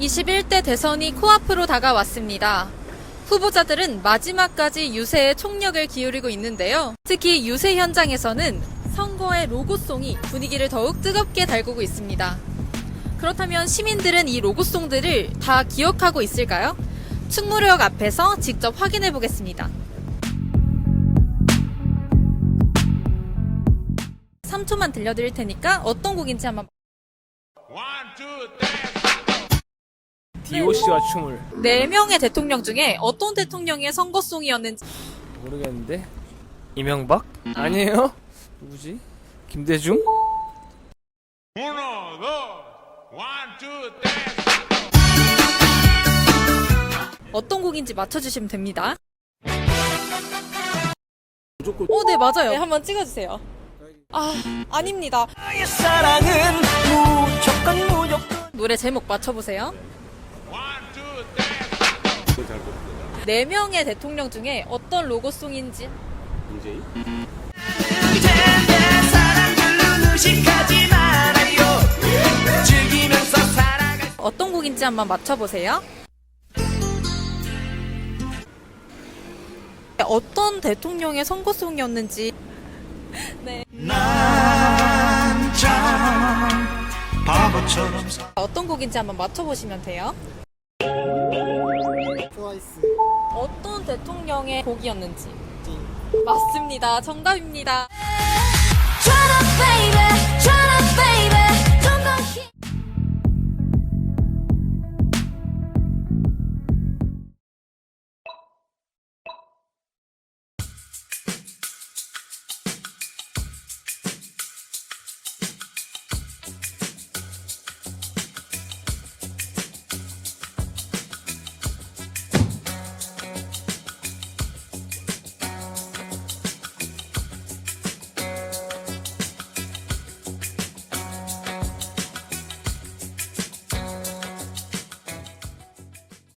21대 대선이 코앞으로 다가왔습니다. 후보자들은 마지막까지 유세에 총력을 기울이고 있는데요. 특히 유세 현장에서는 선거의 로고송이 분위기를 더욱 뜨겁게 달구고 있습니다. 그렇다면 시민들은 이 로고송들을 다 기억하고 있을까요? 충무로역 앞에서 직접 확인해 보겠습니다. 3초만 들려드릴 테니까 어떤 곡인지 한번 One, two. DOC와 춤을 네 명의 대통령 중에 어떤 대통령의 선거송이었는지 모르겠는데 이명박? 아니에요? 누구지? 김대중? Uno, dos. One, two, three. 어떤 곡인지 맞춰주시면 됩니다. 무조건 어, 네, 맞아요. 네, 한번 찍어주세요. 아, 아닙니다. 사랑은 무조건 무조건 노래 제목 맞춰보세요. 4명의 대통령 중에 어떤 로고송인지 어떤 곡인지 한번 맞춰보세요. 어떤 대통령의 선거송이었는지. 네. 어떤 곡인지 한번 맞춰보시면 돼요. 트와이스. 어떤 대통령의 곡이었는지 맞습니다. 정답입니다.